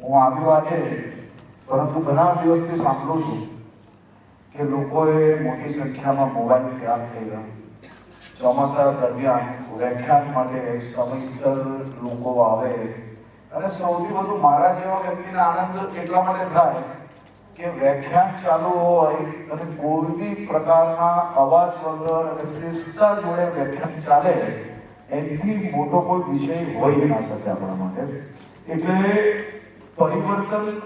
હું આવ્યો આજે, પરંતુ ઘણા દિવસથી સાંભળું છું કે લોકોએ મોટી સંખ્યામાં મોબાઈલ થઈ રહ્યા ચોમાસા દરમિયાન વ્યાખ્યાન માટે સમયસર લોકો આવે. અને સૌથી વધુ મારા જેવા વ્યક્તિને આનંદ એટલા માટે થાય કે વ્યાખ્યાન ચાલુ હોય અને કોઈ બી પ્રકારના અવાજ વગર અને શિસ્તતા જોડે વ્યાખ્યાન ચાલે, એથી મોટો કોઈ વિષય હોય ના શકે આપણા માટે. એટલે પરિવર્તન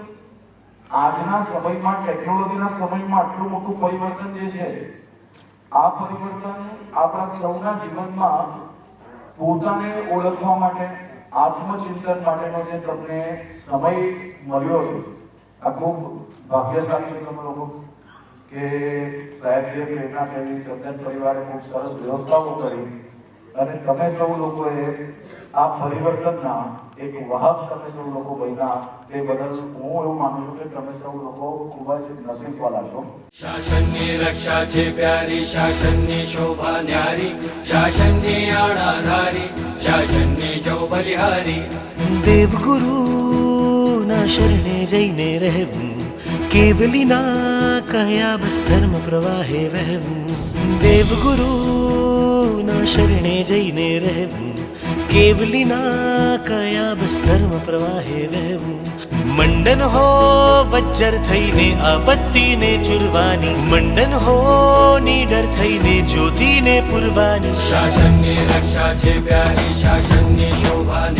આજના સમયમાં ટેકનોલોજીના સમયમાં આટલું મોટું પરિવર્તન જે છે, આ પરિવર્તન આપણા સૌના જીવનમાં પોતાને ઓળખવા માટે, આત્મચિંતન માટેનો જે તમને સમય મળ્યો છે, આ ખૂબ ભાગ્યશાળી છે તમે લોકો કે સાહેબ જે પ્રેરણા કરી ચંદન પરિવારે ખૂબ સરસ વ્યવસ્થાઓ કરી. અને તમે સૌ લોકોએ આ પરિવર્તનના એક વાહક તમે સૌ લોકો બન્યા તે બદલ હું એવું માનું છું કે તમે સૌ લોકો ખૂબ જ નસીબવાળા છો. શાસનની રક્ષા છે પ્યારી શાસનની શોભા ન્યારી શાસનની આણાધારી શાસનની જો બલિહારી દેવગુરુના શરણે જઈને રહેવું કેવલીના કયા બસ ધર્મ પ્રવાહે વહેવું દેવગુરુના શરણે જઈને રહેવું કેવલીના કયા બસ ધર્મ પ્રવાહે વહેવું મંડન હો વજ્જર થઈને આપત્તિને ચુરવાની મંડન હો નીડર થઈને જ્યોતિને પુરવાની શાસનની રક્ષા છે પ્યારી શાસનની શોભા